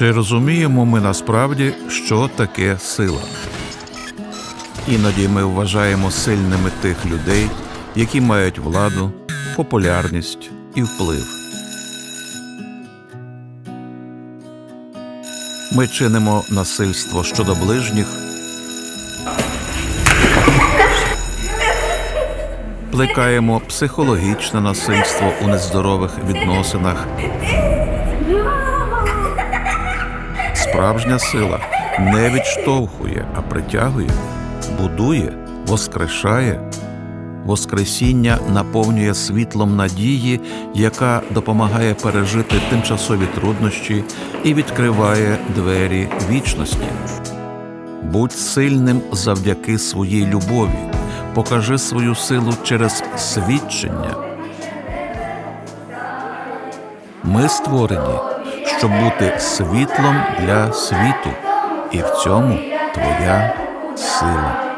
Чи розуміємо ми насправді, що таке сила? Іноді ми вважаємо сильними тих людей, які мають владу, популярність і вплив. Ми чинимо насильство щодо ближніх, плекаємо психологічне насильство у нездорових відносинах. Справжня сила не відштовхує, а притягує, будує, воскрешає. Воскресіння наповнює світлом надії, яка допомагає пережити тимчасові труднощі і відкриває двері вічності. Будь сильним завдяки своїй любові, покажи свою силу через свідчення. Ми створені, щоб бути світлом для світу, і в цьому твоя сила.